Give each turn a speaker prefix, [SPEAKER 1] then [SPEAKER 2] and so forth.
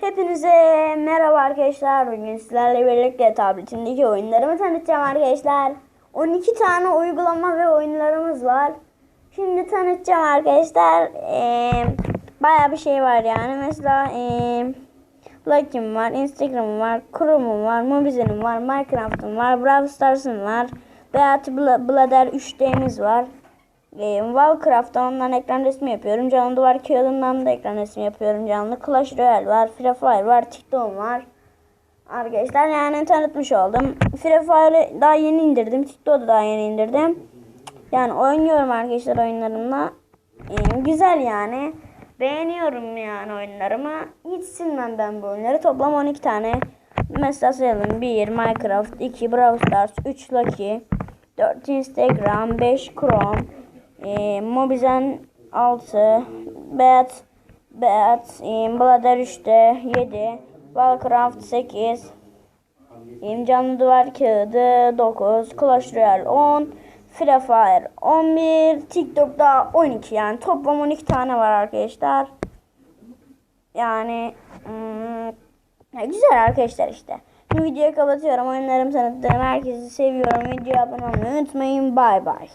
[SPEAKER 1] Hepinize merhaba arkadaşlar. Bugün sizlerle birlikte tabletimdeki oyunlarımı tanıtacağım arkadaşlar. 12 tane uygulama ve oyunlarımız var. Şimdi tanıtacağım arkadaşlar. Ee, Baya bir şey var yani. Mesela ee, Lucky'm var, Instagram'ım var, Chrome'um var, Mobizen'im var, Minecraft'ım var, Brawl Stars'ım var. Beat Blader 3D'miz var. E, Wallcraft'ta ondan ekran resmi yapıyorum. Canlı duvar kağıdından da ekran resmi yapıyorum. Canlı Clash Royale var. Free Fire var. TikTok var. Arkadaşlar yani tanıtmış oldum. Free Fire'ı daha yeni indirdim. TikTok'u da daha yeni indirdim. Yani oynuyorum arkadaşlar oyunlarımla. E, güzel yani. Beğeniyorum yani oyunlarımı. Hiç silmem ben bu oyunları. Toplam 12 tane. Mesela sayalım. 1 Minecraft, 2 Brawl Stars, 3 Lucky, 4 Instagram, 5 Chrome, e, Mobizen 6, Beat, Beat, e, Blader 3'te 7, Warcraft 8, e, Canlı Duvar Kağıdı 9, Clash Royale 10, Free Fire 11, TikTok'ta 12 yani toplam 12 tane var arkadaşlar. Yani hmm, güzel arkadaşlar işte. Şimdi videoyu kapatıyorum. Oyunlarımı tanıttım. Herkesi seviyorum. Videoya abone olmayı unutmayın. Bay bay.